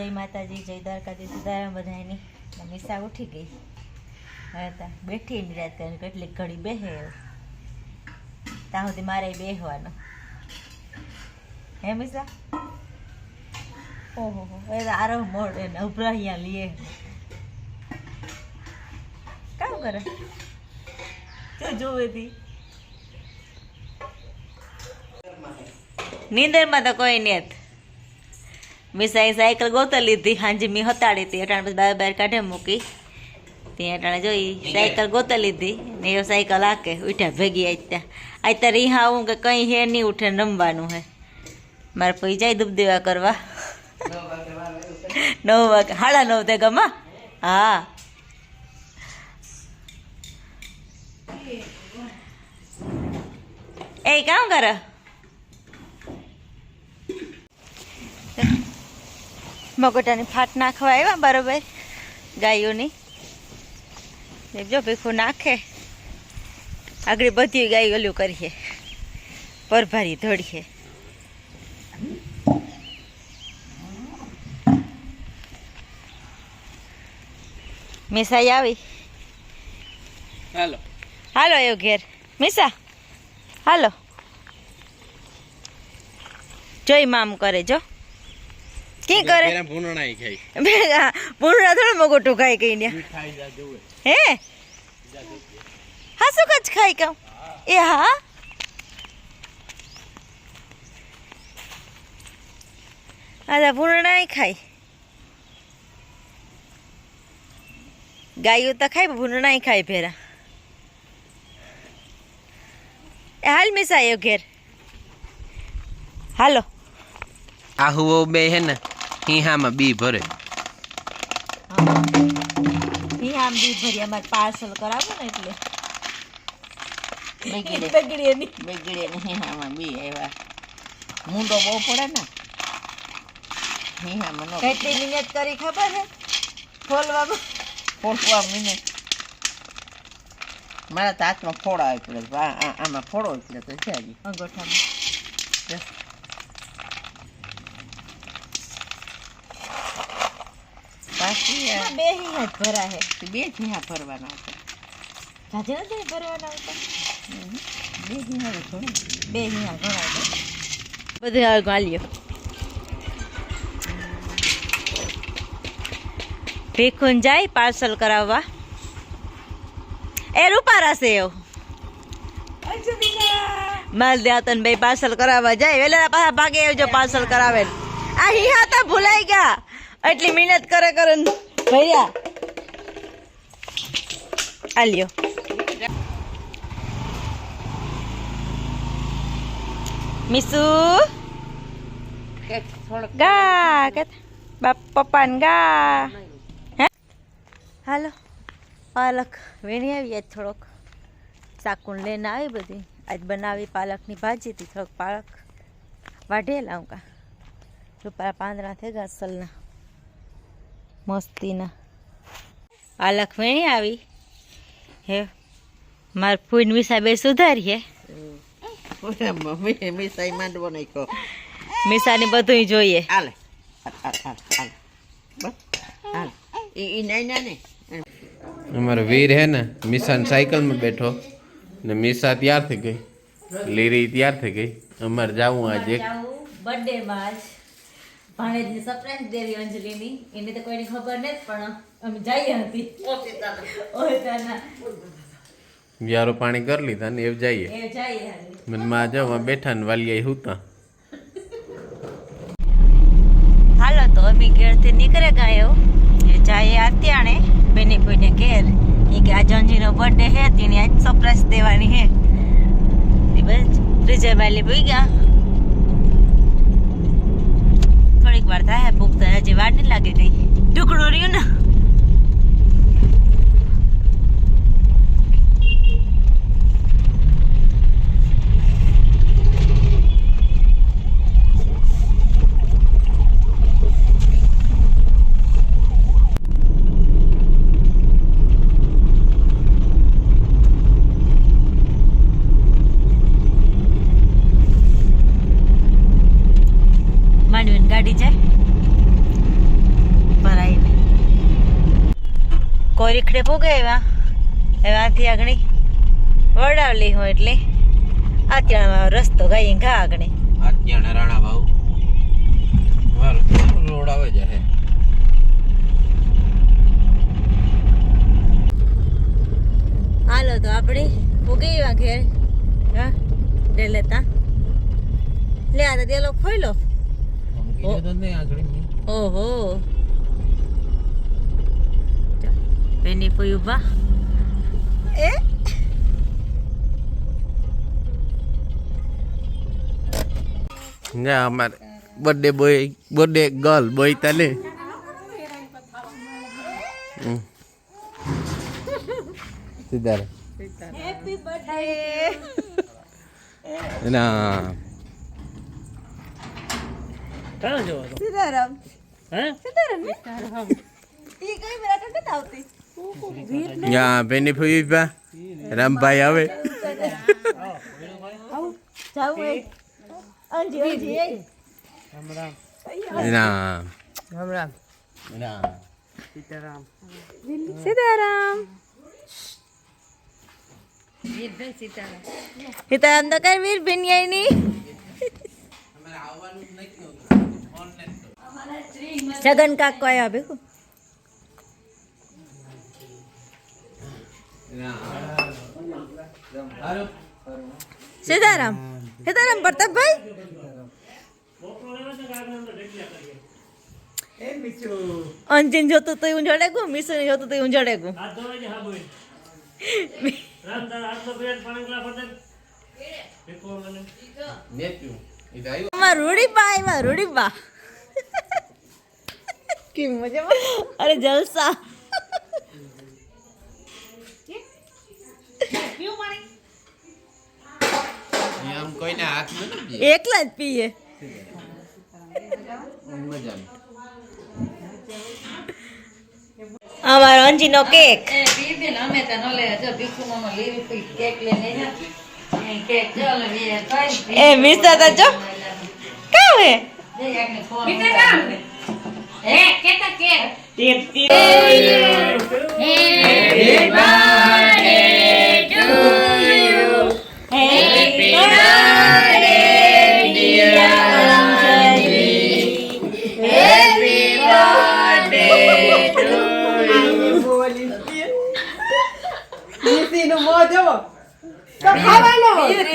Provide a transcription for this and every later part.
જય માતાજી, જય દ્વારકાજી સીતારામ બધાની નિશા ઉઠી ગઈ. હતા બેઠી નિરાત કરીને કેટલીક ઘડી બેહે ત્યાં સુધી મારે બેહવાનું. હે મિસા? ઓહો એ આરો મોડ એને ઉભરા અહીંયા લીએ કામ કરે? તો જોવે તી? નીંદરમાં તો કોઈ નહીં મિસાઈ સાયકલ ગોતર લીધી. હાંજી મી હતાડી હતી. અટાણે પછી બાર બાર કાઢે મૂકી. ત્યાં અટાણે જોઈ સાયકલ ગોતર લીધી. ને એ સાયકલ આકે. ઉઠ્યા ભેગી આજ આજ ત્યાં રીહા આવું કે કંઈ હે નહીં ઉઠે નમવાનું રમવાનું હે. મારે પછી જાય દુબદેવા દેવા કરવા. નવ વાગે. સાડા નવ તે ગમા? હા. એ કામ કરે? મગોટાની ફાટ નાખવા આવ્યા બરોબર? ગાયોની જો ભીખું નાખે. આગળ બધી ગાય ઓલું કરીએ. પરભારી ધોડીએ મિસાઈ આવી? હાલો. હાલો એવો ઘેર. મિસા હાલો. જોઈ મામ કરે જો. કી કરે? ભૂનણાઈ ખાઈ ભેગા ભૂનણા થોડું મગોટું ખાઈ કઈ ને હે? હા શું કચ ખાઈ કમ એ હા? અચ્છા ભૂનણાઈ ખાય. ગાયું તો ખાય ભૂનણાઈ ખાય ભેરા. એ હાલ મિસાયો ઘેર. હાલો. આહુઓ બે હે ને? હિહામાં બી ભરે. આમ દી ભરી અમારે પાર્સલ કરાવો ને એટલે. બગડે. નહીં. બી મૂંડો બહુ પડે ને. હિહામાં કેટલી મિનિટ કરી ખબર હે? ખોલવામાં. ફોડવા મિનિટ મારા તો હાથમાં ફોડા આવી પડે આમાં ફોડો એટલે પડે તો છે હજી અંગોઠામાં. પાછી આ બે હિયા જ ભરા હે. બે હિહા ભરવાના હતા. જાજે નથી ભરવાના આવતા બે હિહા ઘણું બે હિયા ઘણા છે બધું હવે ગાલ્યો. ભીખુન જાય પાર્સલ કરાવવા. એ રૂપારા છે એવું. માલ દે તન બે પાર્સલ કરાવવા જાય. વેલા પાછા ભાગે આવજો પાર્સલ કરાવે આ હિયા તો ભૂલાઈ ગયા. એટલી મહેનત કરે કરે ને ભર્યા. આલ્યો મિસુ. ગા, કે બાપ પપ્પાને ગા. હે? હાલો. પાલક વીણી આવી આજ થોડોક. સાકુન લઈને આવી બધી. આજ બનાવી પાલકની ભાજી હતી થોડોક પાલક. વાઢેલા હું કા રૂપાળા પાંદડા થઈ ગયા અસલના મસ્તીના. પાલક વેણી આવી. હે માર ફૂઈન વિસા બે સુધારીએ મમ્મી મિસાઈ માંડવો નાખ્યો. મિસાને બધું જોઈએ. હાલે. હાલ હાલ હાલ હાલ. બસ હાલ. એ એ નાઈ ને અમારો વીર હે ને મિસાન સાયકલમાં બેઠો. ને મિસા તૈયાર થઈ ગઈ. લીરી તૈયાર થઈ ગઈ. અમારે જાવું આજે. બર્થડે માં જ ભાણેજની સરપ્રાઈઝ દેવી અંજલિની. એને તો કોઈને ખબર નથી પણ અમે જઈએ હતી. વ્યારો પાણી કરી લીધા ને એવું જઈએ. એ જઈએ મનમાં જો બેઠા ને વાલી હુતા હાલો તો અમે ઘેરથી નીકળે ગયો. એ જાય અત્યાણે બેની કોઈને ઘેર. એ કે આ જંજીનો બર્થડે હે તેની આજ સરપ્રાઈઝ દેવાની હે. એ બસ ફ્રીજર વાલી ભૂઈ ગયા. થોડીક વાર થાય ભૂખતા હજી વાર નહીં લાગે કઈ. ઢુકડું રહ્યું ને? કોઈ રીખડે પૂગે એવા એવાથી આગળ વડાવલી હું એટલે આત્યાણામાં રસ્તો ગાઈ ઘા આગળ અત્યારે રાણા ભાવ રોડ આવે જાય હાલો તો આપણે પૂગી એવા ઘેર. હા લે લેતા. લે આ દેલો ખોઈ લો ઓહો. પેની કોઈ ઊભા એ ના અમારે birthday boy birthday girl boy તને સીધા હેપી બર્થડે ના સીતારામ સીતારામ ને ઈ કઈ મેરા ટટ આવતી યા બેની ફૂઈ પા. રામભાઈ આવે. રામ. રામ ના સીતારામ સીતારામ વીરભાઈ સીતારામ સીતારામ તો કઈ વીર બન્યાયની જગન કાકો આવ્યા ભેગું. સીતારામ. સીતારામ પ્રતાપભાઈ? અંજન જોતું તો હું જડે ગયું મિસુને જોતું તો હું જડે ગયું રૂડીબા આવ્યા રૂડીબા કેમ મજામાં? અરે જલસા. આમ કોઈને હાથ નથી એકલા જ પીએ. અમારો કેક. અમે તો ન લે જો ભીખુ મામા લેવી કેક લઈને કેક એ મિસ્તા તા જો. કામ હે મિસ્ટર એકને હે? કેતા કેક.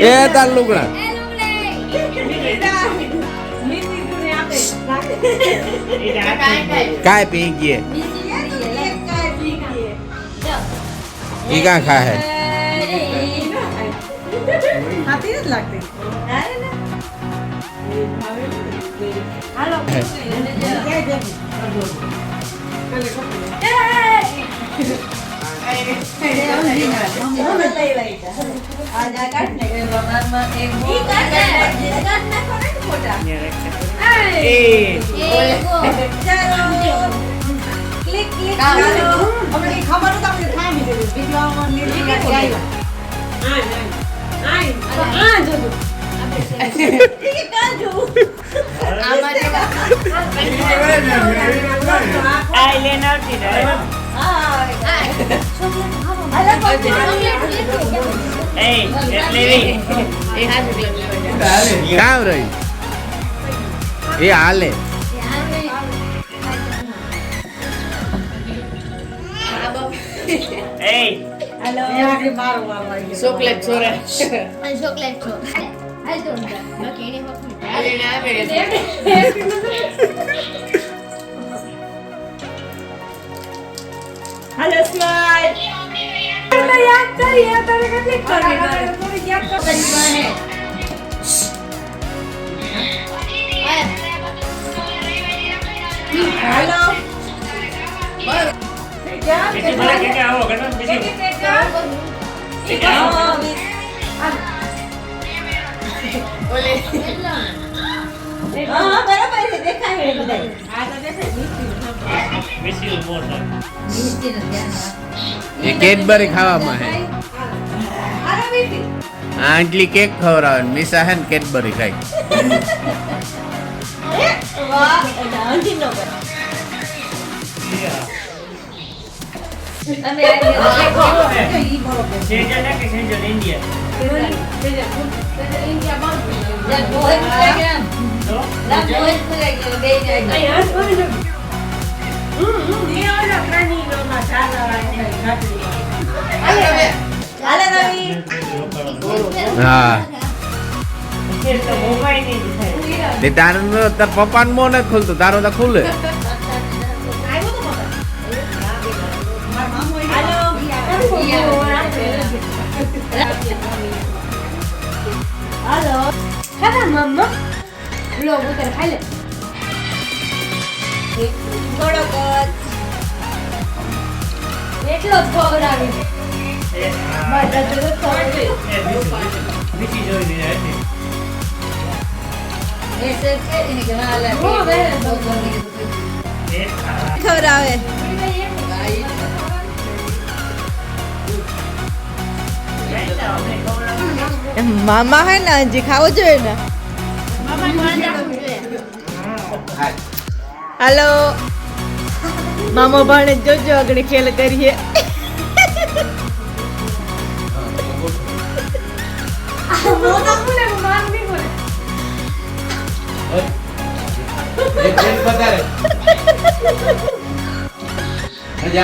એ તાર લુગડા. કાય પી ગયે. ઈ કા ખા હે હાથી જ લાગતી. હાલો ક્લિક ક્લિક ખબર તો આપણે ખામી દીધું બીજું આવવાનું કામ રહી એ હાલે ચોકલેટ છોરે. ચોકલેટ છો હાલ તો બાકી એને વખત હાલો સ્માઈલ બીજી ભલે કે કે આવો ઘટન બીજી હા બરાબર છે દેખાય છે બધાય બેસી મોર મિસ્ટીનું ધ્યાન રાખ. એ કેડબરી ખાવામાં હે આ આંટલી કેક ખવડાવે ને મિસા હે ને કેડબરી ખાય વાહ એટલે હંધી નો કરે આ સેજન કે સેજન ઇન્ડિયા તારું તો તાર ખુલતું તારું તો ખુલે. લો ઉતર ખાઈ લે. થોડોક એટલો જ ખવડાવે ખવડાવે મામા હે ને હજી ખાવો જોઈએ ને? હાલો. મામા ભાણે જોજો આગળ ખેલ કરીએ.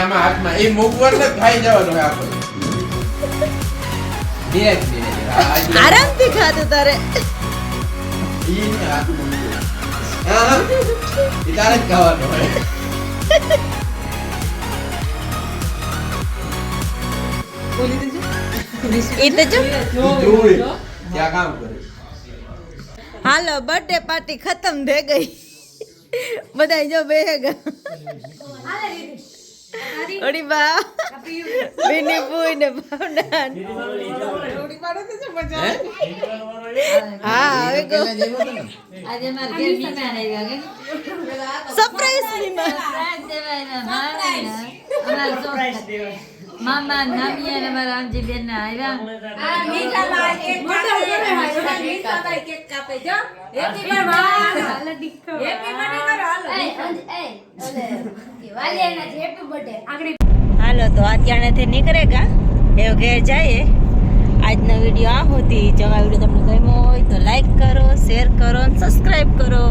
આમાં હાથમાં એ ખાઈ જવાનું આપણે. આરામથી ખાતું તારે. હા. ઈ તારે જ ખાવાનું હોય એ તો જો ઈ કામ કરે હાલો બર્થડે પાર્ટી ખતમ થઈ ગઈ બધા જો બે ઓડી બા વિની પુઈ ને ભાવના હા? હવે ગો. આજે મારા ઘેર મહેમાન આવ્યા કે? સરપ્રાઈઝ મામા નામી અને મારા આંજી બેન ના આવ્યા હાલો તો અત્યારેથી નીકળેગા એવો ઘેર જઈએ આજનો વીડિયો આ હતી જો આ વીડિયો તમને ગમ્યો હોય તો લાઈક કરો શેર કરો અને સબસ્ક્રાઈબ કરો.